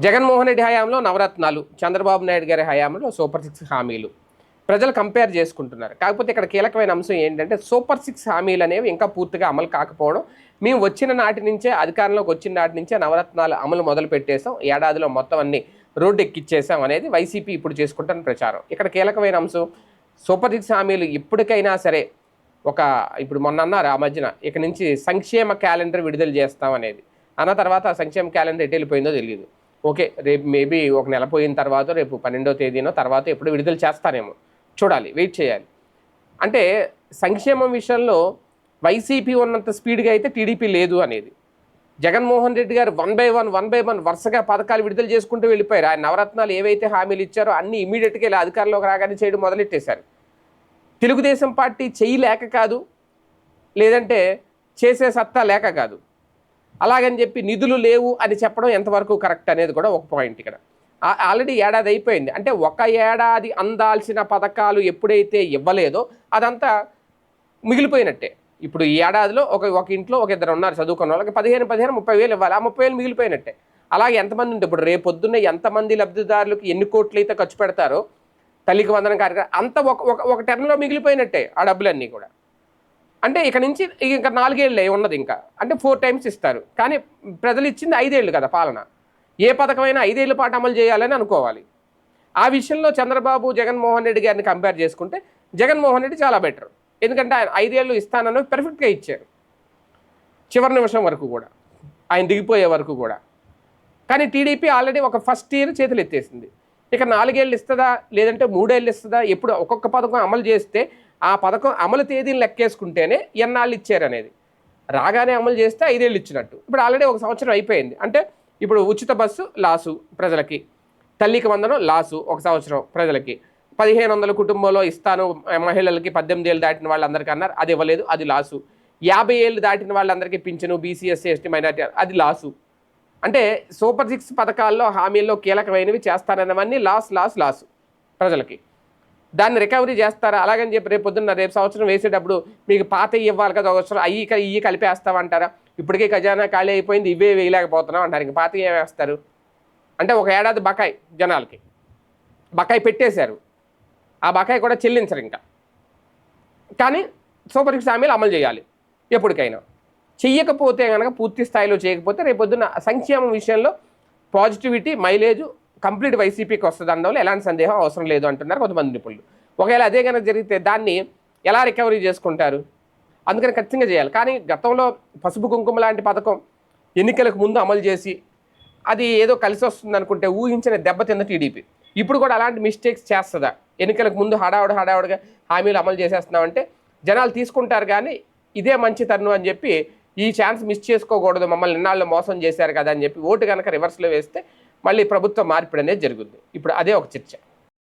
జగన్మోహన్ రెడ్డి హయాంలో నవరత్నాలు చంద్రబాబు నాయుడు గారి హయాంలో సూపర్ సిక్స్ హామీలు. ప్రజలు కంపేర్ చేసుకుంటున్నారు. కాకపోతే ఇక్కడ కీలకమైన అంశం ఏంటంటే సూపర్ సిక్స్ హామీలు అనేవి ఇంకా పూర్తిగా అమలు కాకపోవడం. మేము వచ్చిన నాటి నుంచే అధికారంలోకి వచ్చిన నాటి నుంచే నవరత్నాలు అమలు మొదలు పెట్టేసాం ఏడాదిలో మొత్తం అన్ని రోడ్డు ఎక్కిచ్చేసాం అనేది వైసీపీ ఇప్పుడు చేసుకుంటున్న ప్రచారం. ఇక్కడ కీలకమైన అంశం సూపర్ సిక్స్ హామీలు ఇప్పటికైనా సరే ఒక ఇప్పుడు మొన్న అన్నారు ఆ మధ్యన ఇక నుంచి సంక్షేమ క్యాలెండర్ విడుదల చేస్తాం అనేది. అన్న తర్వాత సంక్షేమ క్యాలెండర్ ఎటు వెళ్ళిపోయిందో తెలియదు. ఓకే రేపు మేబీ ఒక నెల పోయిన తర్వాత రేపు పన్నెండో తేదీనో తర్వాత ఎప్పుడు విడుదల చేస్తానేమో చూడాలి వెయిట్ చేయాలి. అంటే సంక్షేమం విషయంలో వైసీపీ ఉన్నంత స్పీడ్గా అయితే టీడీపీ లేదు అనేది. Jaganmohan Reddy garu one by one one by one వరుసగా పథకాలు విడుదల చేసుకుంటూ వెళ్ళిపోయారు. ఆయన నవరత్నాలు ఏవైతే హామీలు ఇచ్చారో అన్ని ఇమీడియట్గా ఇలా అధికారంలోకి రాగానే చేయడం మొదలెట్టేశారు. తెలుగుదేశం పార్టీ చేయలేక కాదు లేదంటే చేసే సత్తా లేక కాదు. అలాగని చెప్పి నిధులు లేవు అని చెప్పడం ఎంతవరకు కరెక్ట్ అనేది కూడా ఒక పాయింట్ ఇక్కడ. ఆల్రెడీ ఏడాది అయిపోయింది. అంటే ఒక ఏడాది అందాల్సిన పథకాలు ఎప్పుడైతే ఇవ్వలేదో అదంతా మిగిలిపోయినట్టే. ఇప్పుడు ఈ ఏడాదిలో ఒక ఒక ఇంట్లో ఒక ఇద్దరు ఉన్నారు చదువుకున్న వాళ్ళకి పదిహేను పదిహేను ముప్పై వేలు ఇవ్వాలి. ఆ ముప్పై వేలు మిగిలిపోయినట్టే. అలాగే ఎంతమంది ఉంటే ఇప్పుడు రేపు పొద్దున్న ఎంతమంది లబ్ధిదారులకు ఎన్ని కోట్లు అయితే ఖర్చు పెడతారో తల్లికి వందనం కార్యక్రమం అంత ఒక ఒక ఒక టర్మ్లో మిగిలిపోయినట్టే ఆ డబ్బులన్నీ కూడా. అంటే ఇక నుంచి ఇంకా నాలుగేళ్ళే ఉన్నది ఇంకా. అంటే ఫోర్ టైమ్స్ ఇస్తారు. కానీ ప్రజలు ఇచ్చింది ఐదేళ్ళు కదా పాలన. ఏ పథకమైనా ఐదేళ్ళ పాటు అమలు చేయాలని అనుకోవాలి. ఆ విషయంలో చంద్రబాబు జగన్మోహన్ రెడ్డి గారిని కంపేర్ చేసుకుంటే జగన్మోహన్ రెడ్డి చాలా బెటర్ ఎందుకంటే ఆయన ఐదేళ్ళు ఇస్తానని పెర్ఫెక్ట్గా ఇచ్చారు. చివరి నిమిషం వరకు కూడా. ఆయన దిగిపోయే వరకు కూడా. కానీ టీడీపీ ఆల్రెడీ ఒక ఫస్ట్ ఇయర్ చేతులు ఎత్తేసింది. ఇక నాలుగేళ్ళు ఇస్తుందా? లేదంటే మూడేళ్ళు ఇస్తుందా? ఎప్పుడు ఒక్కొక్క పథకం అమలు చేస్తే ఆ పథకం అమలు తేదీని లెక్కేసుకుంటేనే ఎన్నాళ్ళు ఇచ్చారనేది. రాగానే అమలు చేస్తే ఐదేళ్ళు ఇచ్చినట్టు. ఇప్పుడు ఆల్రెడీ ఒక సంవత్సరం అయిపోయింది. అంటే ఇప్పుడు ఉచిత బస్సు లాసు ప్రజలకి తల్లికి వందనం లాసు ఒక సంవత్సరం ప్రజలకి. పదిహేను వందల కుటుంబంలో ఇస్తాను మహిళలకి పద్దెనిమిది ఏళ్ళు దాటిన వాళ్ళందరికీ అన్నారు అది ఇవ్వలేదు అది లాసు. యాభై ఏళ్ళు దాటిన వాళ్ళందరికీ పింఛను బీసీఎస్సీ ఎస్టీ మైనార్టీ అది లాసు. అంటే సూపర్ సిక్స్ పథకాల్లో హామీల్లో కీలకమైనవి చేస్తానన్నవన్నీ లాస్ లాస్ లాసు ప్రజలకి. దాన్ని రికవరీ చేస్తారా? అలాగని చెప్పి రేపు పొద్దున్న రేపు సంవత్సరం వేసేటప్పుడు మీకు పాత ఇవ్వాలి కదా అవసరం అవి ఇవి కలిపేస్తామంటారా ఇప్పటికే ఖజానా ఖాళీ అయిపోయింది ఇవే వేయలేకపోతున్నాం అంటారు. ఇంక పాత వేస్తారు. అంటే ఒక ఏడాది బకాయి జనాలకి. బకాయి పెట్టేశారు. ఆ బకాయి కూడా చెల్లించరు ఇంకా. కానీ సూపర్ సిక్స్ హామీలు అమలు చేయాలి ఎప్పటికైనా. చెయ్యకపోతే కనుక పూర్తి స్థాయిలో చేయకపోతే రేపొద్దున సంక్షేమం విషయంలో పాజిటివిటీ మైలేజ్ కంప్లీట్ వైసీపీకి వస్తుంది అనడంలో ఎలాంటి సందేహం అవసరం లేదు అంటున్నారు కొంతమంది నిపుణులు. ఒకవేళ అదే కనుక జరిగితే దాన్ని ఎలా రికవరీ చేసుకుంటారు? అందుకని ఖచ్చితంగా చేయాలి. కానీ గతంలో పసుపు కుంకుమ లాంటి పథకం ఎన్నికలకు ముందు అమలు చేసి అది ఏదో కలిసి వస్తుంది అనుకుంటే ఊహించిన దెబ్బతిన్న టీడీపీ. ఇప్పుడు కూడా అలాంటి మిస్టేక్స్ చేస్తుందా? ఎన్నికలకు ముందు హడావుడు హడావుడిగా హామీలు అమలు చేసేస్తున్నామంటే జనాలు తీసుకుంటారు కానీ ఇదే మంచి తరుణం అని చెప్పి ఈ ఛాన్స్ మిస్ చేసుకోకూడదు మమ్మల్ని నిన్నాళ్ళు మోసం చేశారు కదా అని చెప్పి ఓటు కనుక రివర్స్లో వేస్తే మళ్ళీ ప్రభుత్వ మార్పిడి అనేది జరుగుద్ది. ఇప్పుడు అదే ఒక చర్చ.